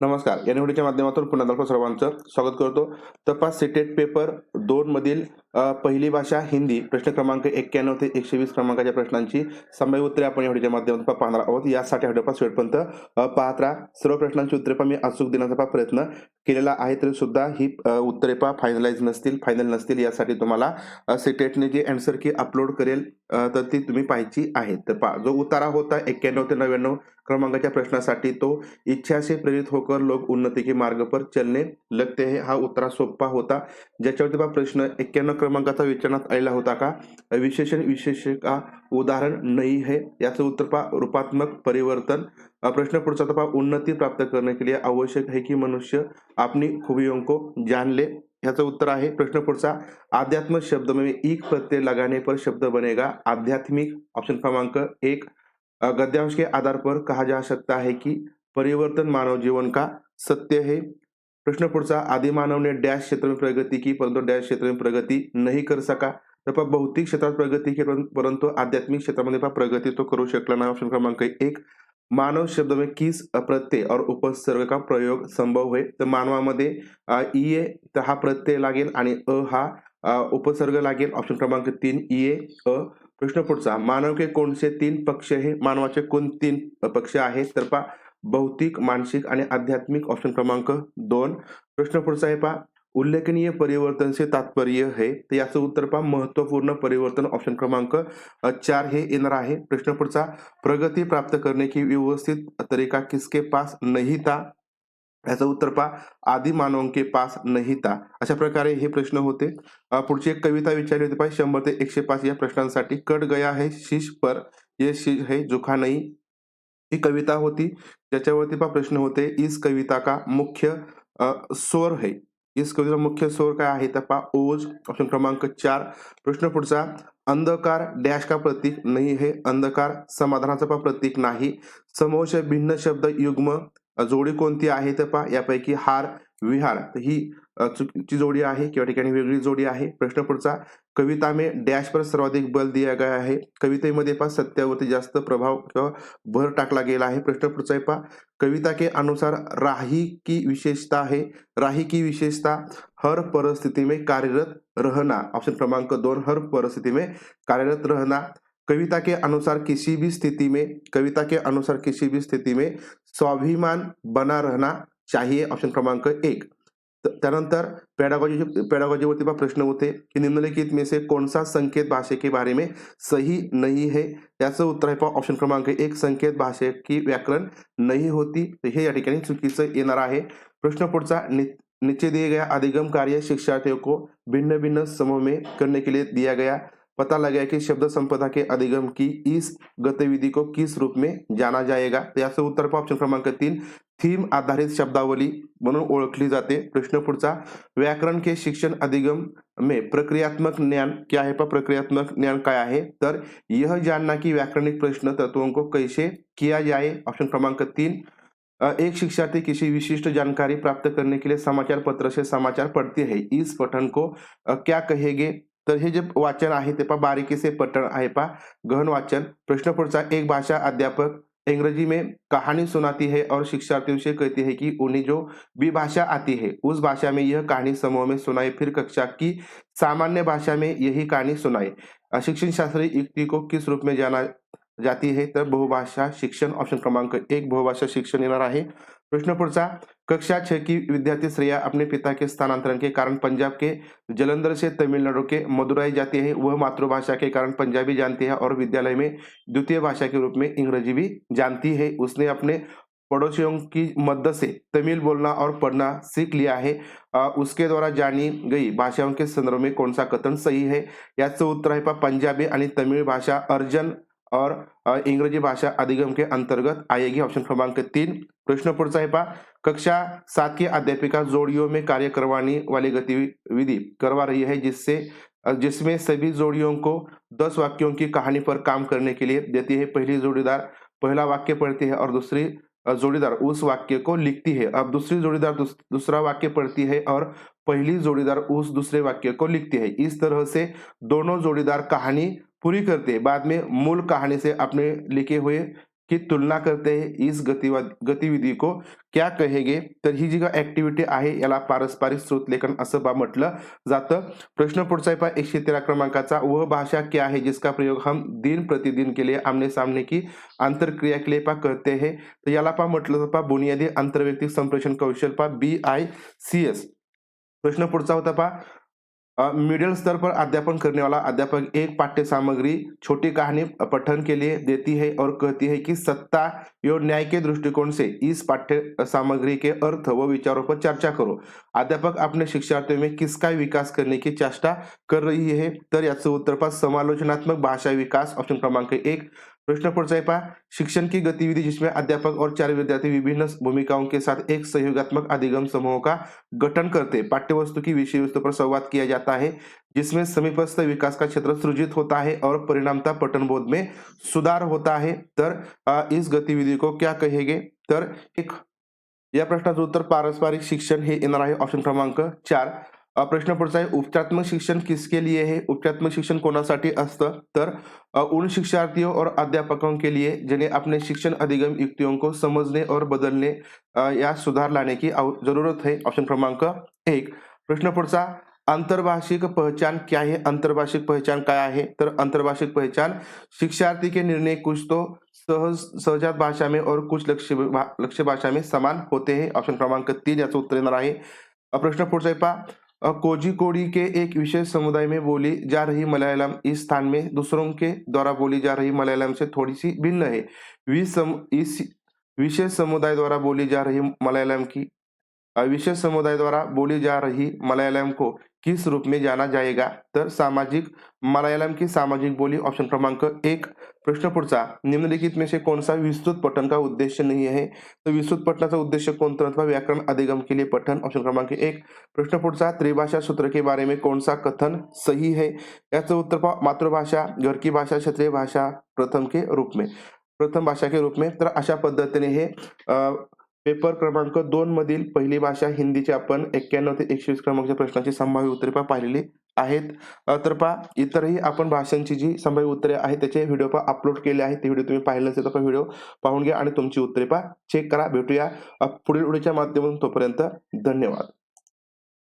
नमस्कार. या निवडीच्या माध्यमातून पुन्हा सर्वांचं. स्वागत करतो. तपास सिटेट पेपर दोन मधील पहिली भाषा हिंदी प्रश्न क्रमांक एक्क्याण्णव ते एकशे वीस क्रमांकाच्या प्रश्नांची संभाव्य उत्तरे आपण या व्हिडिओच्या माध्यमातून पाहणार आहोत. यासाठी हा शेवटपर्यंत. पाहत राहा सर्व प्रश्नांची उत्तरे पण मी अचूक देण्याचा प्रयत्न केलेला आहे तरी सुद्धा ही उत्तरे पा फायनलाइज नसतील फायनल नसतील यासाठी तुम्हाला सिटेटने जी अँसर की अपलोड करेल तर ती तुम्ही पाहायची आहे. तर पा जो उतारा होता एक्क्याण्णव ते नव्याण्णव क्रमांकाच्या प्रश्नासाठी तो इच्छाशी प्रेरित होकर लोक उन्नती के मार्ग पर चलने लगते हे हा उत्तरा सोपा होता. ज्याच्यावरती बा प्रश्न एक्क्याण्णव क्रमांकाचा विचारण्यात आलेला होता का? विशेषण विशेष का उदाहरण नहीं है याचं उत्तर पा रूपात्मक परिवर्तन. प्रश्न पुढचा तपा उन्नती उन्नति प्राप्त करने के लिए आवश्यक है कि मनुष्य अपनी खूबियों को जान ले ह्याचं उत्तर आहे. प्रश्न पुढचा. आध्यात्म शब्द म्हणजे में एक प्रत्यय लगाने पर शब्द बनेगा. आध्यात्मिक ऑप्शन क्रमांक एक. गद्यांश के आधार पर कहा जा सकता है कि परिवर्तन मानव जीवन का सत्य है. प्रश्न पुढचा आदि मानव ने क्षेत्र में प्रगती की परंतु डॅश क्षेत्र में प्रगती नहीं कर सका? तर पहा भौतिक क्षेत्रात प्रगती केली परंतु आध्यात्मिक क्षेत्रामध्ये पहा प्रगती तो करू शकला नाही. ऑप्शन क्रमांक एक मानव शब्द में किस प्रत्यय और उपसर्ग का प्रयोग संभव है तर मानवामध्ये ई ए तर हा प्रत्यय लागेल आणि अ हा उपसर्ग लागेल. ऑप्शन क्रमांक तीन इये अ. प्रश्न पुढचा मानव के कोणसे तीन पक्ष हे? मानवाचे कोण तीन पक्ष आहेत? तर पहा भौतिक मानसिक आणि आध्यात्मिक ऑप्शन क्रमांक दोन. प्रश्न पुढचा आहे पहा. उल्लेखनीय परिवर्तन से तात्पर्य है तर याचं उत्तर पहा. महत्त्वपूर्ण परिवर्तन ऑप्शन क्रमांक चार हे येणार आहे. प्रश्न पुढचा प्रगती प्राप्त करणे की व्यवस्थित तरीका किसके पास नाही था याचं उत्तर पहा. आदि मानव पास नहिता. अशा प्रकारे हे प्रश्न होते. पुढची एक कविता विचारली होती पाहिजे शंभर ते एकशे पाच या प्रश्नांसाठी कट गया है शीश पर. ये शीश है जुखा नाही. ही कविता होती. ज्याच्यावरती पहा प्रश्न होते इस कविता का मुख्य स्वर है. इस कविता मुख्य स्वर काय आहे? तर पहा ओज ऑप्शन क्रमांक चार. प्रश्न पुढचा अंधकार डॅश का प्रतीक नाही हे? अंधकार समाधानाचा पहा प्रतीक नाही. समोश भिन्न शब्द युग्म जोडी कोणती आहे? तर पहा यापैकी हार विहार. ही चुकीची जोडी आहे किंवा ठिकाणी वेगळी जोडी आहे. प्रश्न पुढचा कविता में डॅश पर सर्वाधिक बल दिया गया है कवितेमध्ये पहा सत्यावरती जास्त प्रभाव किंवा भर टाकला गेला आहे. प्रश्न पुढचा आहे पहा. कविता के अनुसार राही की विशेषता है? राही की विशेषता हर परिस्थिति में कार्यरत रहना. ऑप्शन क्रमांक दोन हर परिस्थिति में कार्यरत रहना. कविता के अनुसार किसी भी स्थिति में कविता के अनुसार किसी भी स्थिति में स्वाभिमान बना रहना चाहिए. ऑप्शन क्रमांक एक. त्यानंतर पेडागॉजी पेडागॉजीवरती पहा प्रश्न होते की निम्नलिखित में से कौन सा संकेत भाषे के बारे में सही नहीं है? याचं उत्तर आहे पहा ऑप्शन क्रमांक एक संकेत भाषे की व्याकरण नहीं होती. हे या ठिकाणी चुकीचं येणार आहे. प्रश्न पुढचा नि, नीचे दिए गया अधिगम कार्य शिक्षार्थियों को भिन्न भिन्न समूह में करने के लिए दिया गया पता लगाया कि शब्द संपदा के अधिगम की इस गतिविधि को किस रूप में जाना जाएगा? तर याचं उत्तर पहा ऑप्शन क्रमांक तीन थीम आधारित शब्दावली म्हणून जाते. प्रश्न पुढचा, व्याकरण के शिक्षण अधिगम में प्रक्रियात्मक ज्ञान क्या है पर प्रक्रियात्मक ज्ञान काय है तर यह जानना कि व्याकरणिक प्रश्न तत्वों को कैसे किया जाए? ऑप्शन क्रमांक तीन एक शिक्षार्थी किसी विशिष्ट जानकारी प्राप्त करने के लिए समाचार पत्र से समाचार पढ़ते है. इस पठन को क्या कहेंगे? तर हे जे वाचन आहे ते पा बारीकी से पठण आहे पा गहन वाचन, प्रश्न पुढचा, एक भाषा अध्यापक अंग्रेज़ी में कहानी सुनाती है और शिक्षार्थियों से कहती है कि उन्हें जो भी भाषा आती है, उस भाषा में यह कहानी समूह में सुनाए फिर कक्षा की सामान्य भाषा में यही कहानी सुनाए शिक्षण शास्त्रीय युक्ति को किस रूप में जाना जाती है? तर बहुभाषा शिक्षण, ऑप्शन क्रमांक एक, बहुभाषा शिक्षण येणार आहे. प्रश्न पुढचा कक्षा छह की विद्यार्थी श्रेया अपने पिता के स्थानांतरण के कारण पंजाब के जलंधर से तमिलनाडु के मदुराई जाती है। वह मातृभाषा के कारण पंजाबी जानती है और विद्यालय में द्वितीय भाषा के रूप में अंग्रेज़ी भी जानती है। उसने अपने पड़ोसियों की मदद से तमिल बोलना और पढ़ना सीख लिया है। अ, उसके द्वारा जानी गई भाषाओं के संदर्भ में कौन सा कथन सही है? याचं उत्तर पहा पंजाबी आणि तमिळ भाषा अर्जन और इंग्रजी भाषा अधिगम के अंतर्गत आएगी ऑप्शन क्रमांक तीन प्रश्न पुढचा कक्षा सात की अध्यापिका जोड़ियों में कार्य करवाने वाली गतिविधि करवा रही है जिससे जिसमें सभी जोड़ियों को दस वाक्यों की कहानी पर काम करने के लिए देती है। पहली जोड़ीदार पहला वाक्य पढ़ती है और दूसरी जोड़ीदार उस वाक्य को लिखती है। अब दूसरी जोड़ीदार दूस, दूसरा वाक्य पढ़ती है और पहली जोड़ीदार उस दूसरे वाक्य को लिखती है। इस तरह से दोनों जोड़ीदार कहानी पूरी करते बाद में मूल कहानी से अपने लिखे हुए की तुलना करते हैं इस गतिवाद गतिविधि को। क्या कहेगे? तर ही जी का ऍक्टिव्हिटी आहे याला पारस्परिक स्रोतलेखन असं बा म्हटलं जातं. प्रश्न पुढचा आहे पहा एकशे तेरा क्रमांकाचा. वह भाषा क्या है जिसका प्रयोग हम दिन प्रतिदिन के लिए आमने सामने की आंतरक्रिया के लिए पा करते हैं. तर याला पा म्हटलं जातं पहा बुनियादी आंतरवैयक्तिक संप्रेषण कौशल पा बी आय सी एस प्रश्न पुढचा होता पहा मिडिल स्तर पर अध्यापन करने वाला अध्यापक एक पाठ्य सामग्री छोटी कहानी पठन के लिए देती है और कहती है कि सत्ता एवं न्याय के दृष्टिकोण से इस पाठ्य सामग्री के अर्थ व विचारों पर चर्चा करो। अध्यापक अपने शिक्षार्थियों में किसका विकास करने की चेष्टा कर रही है? तर याचं उत्तर पास समालोचनात्मक भाषा विकास ऑप्शन क्रमांक एक प्रश्न पहा शिक्षण की गतिविधि जिसमें अध्यापक और चार विद्यार्थी विभिन्न भूमिकाओं के साथ एक सहयोगात्मक अधिगम समूह का गठन करते पाठ्यवस्तु की विषय वस्तु पर संवाद किया जाता है, जिसमें समीपस्थ विकास का क्षेत्र सृजित होता है और परिणामता पठन बोध में सुधार होता है। तर इस गतिविधि को क्या कहेंगे? तर, एक, या प्रश्नाचं उत्तर पारस्परिक शिक्षण हे येणार आहे ऑप्शन क्रमांक चार. प्रश्न पुढचा आहे उपचारात्मक शिक्षण किसके लिए है? उपचारात्मक शिक्षण कोणासाठी असतं? तर उन शिक्षार्थियों और अध्यापकों के लिए जिन्हें अपने शिक्षण अधिगम युक्तियों को समझने और बदलने या सुधार लाने की जरूरत है। ऑप्शन क्रमांक एक। प्रश्न पुढचा आंतरभाषिक पहचान क्या है? अंतर्भाषिक पहचान काय आहे? तर अंतर्भाषिक पहचान शिक्षार्थी के निर्णय कुछ तो सहज सहजात भाषा में और कुछ लक्ष्य लक्ष्य भाषा में समान होते हैं। ऑप्शन क्रमांक तीन याचं उत्तर येणार आहे। प्रश्न पुढचा आहे पहा कोझिकोडी के एक विशेष समुदाय में बोली जा रही मलयालम इस स्थान में दूसरों के द्वारा बोली जा रही मलयालम से थोड़ी सी भिन्न है। इस विशेष समुदाय द्वारा बोली जा रही मलयालम की विशेष समुदाय द्वारा बोली जा रही मलयालम को किस रूप में जाना जाएगा? तर सामाजिक मलयालम की सामाजिक बोली ऑप्शन क्रमांक एक प्रश्न पुढचा निम्नलिखित में से कौन सा विस्तृत पठन का उद्देश्य नहीं है? तो विस्तृत पठनाचा उद्देश्य कोणता अथवा व्याकरण अधिगम के लिए पठन ऑप्शन क्रमांक एक. प्रश्न पुढचा त्रिभाषा सूत्र के बारे में कौन सा कथन सही है? याचं उत्तर पहा मातृभाषा घर की भाषा क्षेत्रीय भाषा प्रथम के रूप में. प्रथम भाषा के रूप में. तर अशा पद्धतीने हे पेपर क्रमांक दोन मधील पहिली भाषा हिंदीची आपण एक्क्याण्णव ते एकशे वीस क्रमांकच्या प्रश्नांची संभाव्य उत्तरे पहा पाहिलेली आहेत. तर पहा इतरही आपण भाषांची जी संभाव्य उत्तरे आहेत त्याचे व्हिडिओ पा अपलोड केले आहेत. ते व्हिडिओ तुम्ही पाहिलं असेल तर पहा व्हिडिओ पाहून घ्या आणि तुमची उत्तरे पा चेक करा. भेटूया पुढील व्हिडिओच्या माध्यमातून तोपर्यंत धन्यवाद.